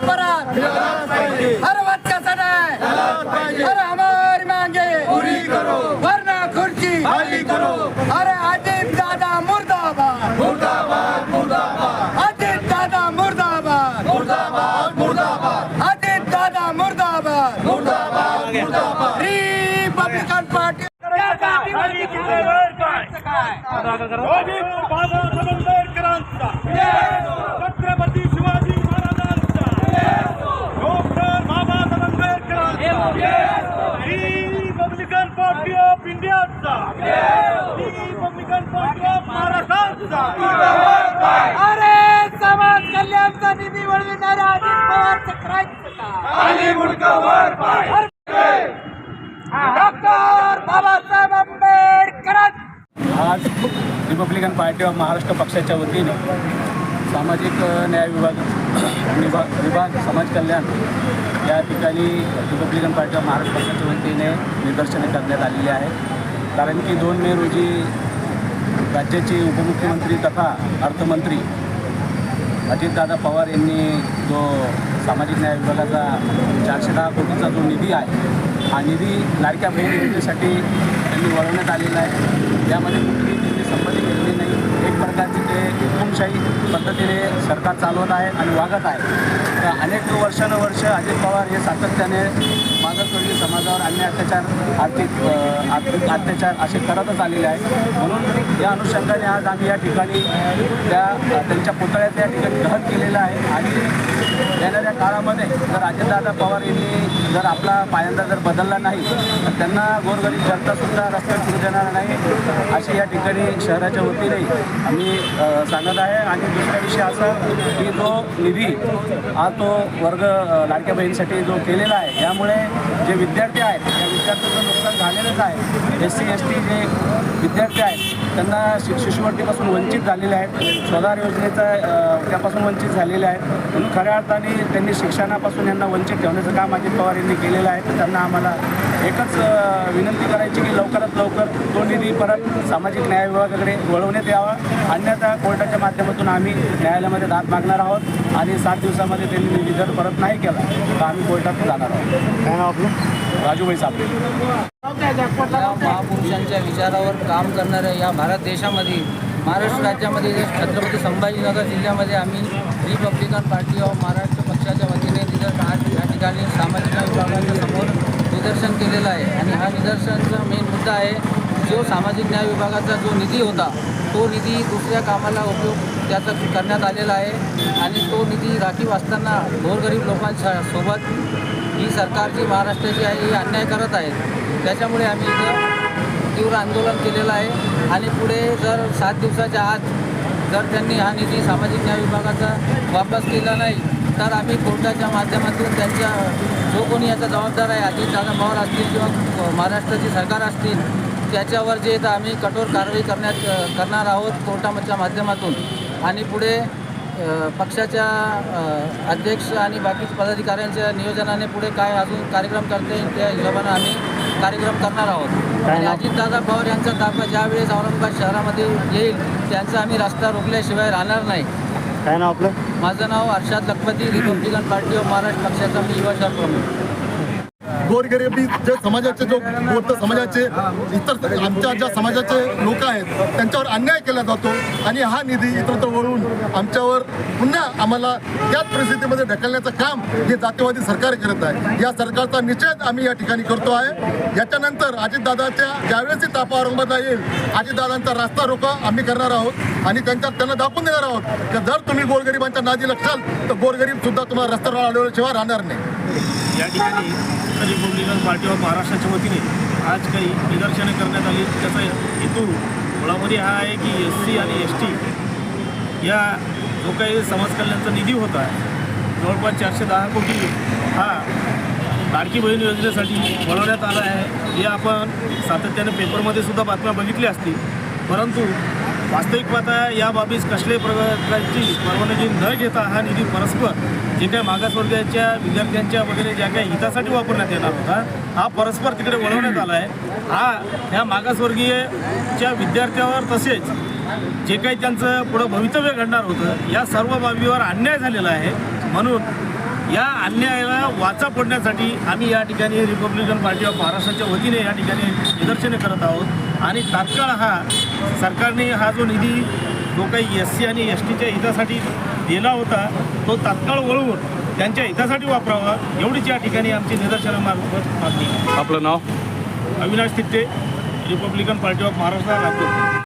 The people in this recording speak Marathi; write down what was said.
परत परत हर बात कैसा है अरे हमारी मांगे. पूरी करो. वरना खुर्ची. खाली करो. अरे अजित दादा मुर्दाबाद. मुर्दाबाद मुर्दाबाद. अजित दादा मुर्दाबाद. मुर्दाबाद मुर्दाबाद. अजित दादा मुर्दाबाद. मुर्दाबाद मुर्दाबाद. Republican party. रोजी बाबासाहेब आंबेडकरांचा छत्रपती शिवाजी महाराजांचा डॉक्टर बाबासाहेब आंबेडकरांचा रिपब्लिकन पार्टी ऑफ इंडियाचा. रिपब्लिकन पार्टी ऑफ महाराष्ट्राचा. अरे समाज कल्याणचा निधी वळविणाऱ्या अजित पवारचं करायचं काय डॉक्टर बाबासाहेब आंबेडकरांचं. आज रिपब्लिकन पार्टी ऑफ महाराष्ट्र पक्षाच्या वतीने सामाजिक न्याय विभाग विभाग विभाग समाज कल्याण या ठिकाणी रिपब्लिकन पार्टी ऑफ महाराष्ट्र पक्षाच्या वतीने निदर्शने करण्यात आलेली आहे. कारण की दोन मे रोजी राज्याचे उपमुख्यमंत्री तथा अर्थमंत्री अजितदादा पवार यांनी जो सामाजिक न्याय विभागाचा चारशे दहा कोटीचा जो निधी आहे हा निधी लाडक्या बहीण योजनेसाठी त्यांनी वळवण्यात आलेला आहे. त्यामध्ये कुठलीही त्यांनी संमती केलेली नाही. एक प्रकारची हुकुमशाही पद्धतीने सरकार चालवत आहे आणि वागत आहे. तर अनेक वर्षानुवर्ष अजित पवार हे सातत्याने मागासवर्गीय समाजावर अन्य अत्याचार आर्थिक आर्थिक अत्याचार असे करतच आलेले आहे म्हणून या अनुषंगाने आज आम्ही या ठिकाणी त्या त्यांच्या पुतळ्यात या ठिकाणी दहन केलेलं आहे. आणि येणाऱ्या काळामध्ये जर अजितदादा पवार यांनी जर आपला पायंदा जर बदलला नाही तर त्यांना गोरगरीब जनतासुद्धा रस्त्यावर फिरू देणार नाही अशी या ठिकाणी शहराच्या वतीने आम्ही सांगत आहे. आणि दुसरा विषय असा की जो निधी हा तो वर्ग लाडक्या बहिणीसाठी जो केलेला आहे यामुळे जे विद्यार्थी आहेत त्या विद्यार्थ्यांचं नुकसान झालेलंच आहे. एस सी एस टी जे विद्यार्थी आहेत त्यांना शिष्यवृत्तीपासून वंचित झालेले आहेत. स्वधार योजनेचा त्यापासून वंचित झालेले आहेत. म्हणून खऱ्या अर्थाने त्यांनी शिक्षणापासून यांना वंचित ठेवण्याचं काम अजित पवार यांनी केलेलं आहे. तर त्यांना आम्हाला एकच विनंती करायची की लवकरात लवकर तो निधी परत सामाजिक न्याय विभागाकडे वळवण्यात यावा. अन्यथा कोर्टाच्या माध्यमातून आम्ही न्यायालयामध्ये दाद मागणार आहोत आणि सात दिवसामध्ये त्यांनी निधी जर परत नाही केला तर आम्ही कोर्टात जाणार आहोत. काय नाव आपलं? राजूभाई साबळे या महापुरुषांच्या विचारावर काम करणाऱ्या या भारत देशामध्ये महाराष्ट्र राज्यामध्ये जे छत्रपती संभाजीनगर जिल्ह्यामध्ये आम्ही रिपब्लिकन पार्टी ऑफ महाराष्ट्र पक्षाच्या वतीने निदर्शन या ठिकाणी सामाजिक न्याय विभागाच्या समोर निदर्शन केलेलं आहे. आणि हा निदर्शनचा मेन मुद्दा आहे जो सामाजिक न्याय विभागाचा जो निधी होता तो निधी दुसऱ्या कामाला उपयोग त्याचा करण्यात आलेला आहे. आणि तो निधी राखीव असताना गोरगरीब लोकांच्या सोबत ही सरकारची महाराष्ट्राची आहे ही अन्याय करत आहेत त्याच्यामुळे आम्ही इथं तीव्र आंदोलन केलेलं आहे. आणि पुढे जर सात दिवसाच्या आत जर त्यांनी हा निधी सामाजिक न्याय विभागाचा वापस केला नाही तर आम्ही कोर्टाच्या माध्यमातून त्यांच्या जो कोणी याचा जबाबदार आहे अजित दादा पवार असतील किंवा महाराष्ट्राची सरकार असतील त्याच्यावर जे तर आम्ही कठोर कारवाई करण्यात करणार आहोत कोर्टाच्या माध्यमातून. आणि पुढे पक्षाच्या अध्यक्ष आणि बाकीच्या पदाधिकाऱ्यांच्या नियोजनाने पुढे काय अजून कार्यक्रम करता येईल त्या हिशोबानं आम्ही कार्यक्रम करणार आहोत. आणि अजितदादा पवार यांचा ताबा ज्यावेळेस औरंगाबाद शहरामध्ये येईल त्यांचा आम्ही रस्ता रोखल्याशिवाय राहणार नाही. काय नाव आपलं? माझं नाव Harshad Lakhpati republican party of Maharashtra पक्षाचा मी युवा शहर प्रमुख. गोरगरिबी जे समाजाचे जो गोरत समाजाचे इतर आमच्या ज्या समाजाचे लोक आहेत त्यांच्यावर अन्याय केला जातो आणि हा निधी इतरत्र वळून आमच्यावर पुन्हा आम्हाला त्याच परिस्थितीमध्ये ढकलण्याचं काम हे जातीवादी सरकार करत आहे. या सरकारचा निषेध आम्ही या ठिकाणी करतो आहे. याच्यानंतर अजितदादाच्या ज्यावेळेस तापा औरंगाबादला येईल अजितदादांचा रास्ता रोको आम्ही करणार आहोत आणि त्यांच्या त्यांना दाखवून देणार आहोत की जर तुम्ही गोरगरिबांच्या नादी लक्षाल तर गोरगरीब सुद्धा तुम्हाला रस्त्यावर आढळल्याशिवाय राहणार नाही. या ठिकाणी रिपब्लिकन पार्टी ऑफ महाराष्ट्राच्या वतीने आज काही निदर्शने करण्यात आली. त्याचा हेतू मुळामध्ये हा आहे की एस सी आणि एस टी या जो काही समाज कल्याणचा निधी होता जवळपास चारशे दहा कोटी हा लाडकी बहीण योजनेसाठी वळवण्यात आला आहे. हे आपण सातत्याने पेपरमध्ये सुद्धा बातम्या बघितल्या असतील. परंतु वास्तविक पाहता या बाबीस कसल्याही प्रकारची परवानगी न घेता हा निधी परस्पर जे काही मागासवर्गाच्या विद्यार्थ्यांच्या वगैरे ज्या काही हितासाठी वापरण्यात येणार होता हा परस्पर तिकडे वळवण्यात आला आहे. हा ह्या मागासवर्गीयच्या विद्यार्थ्यावर तसेच जे काही त्यांचं पुढं भवितव्य घडणार होतं या सर्व बाबीवर अन्याय झालेला आहे. म्हणून या अन्यायाला वाचा फोडण्यासाठी आम्ही या ठिकाणी रिपब्लिकन पार्टी ऑफ महाराष्ट्राच्या वतीने या ठिकाणी निदर्शने करत आहोत. आणि तात्काळ हा सरकारने हा जो निधी जो काही एस सी आणि एस टीच्या हितासाठी दिला होता तो तात्काळ वळवून त्यांच्या हितासाठी वापरावा एवढीच या ठिकाणी आमची निदर्शनामार्फत मागणी. आपलं नाव? Avinash Titte Republican party of Maharashtra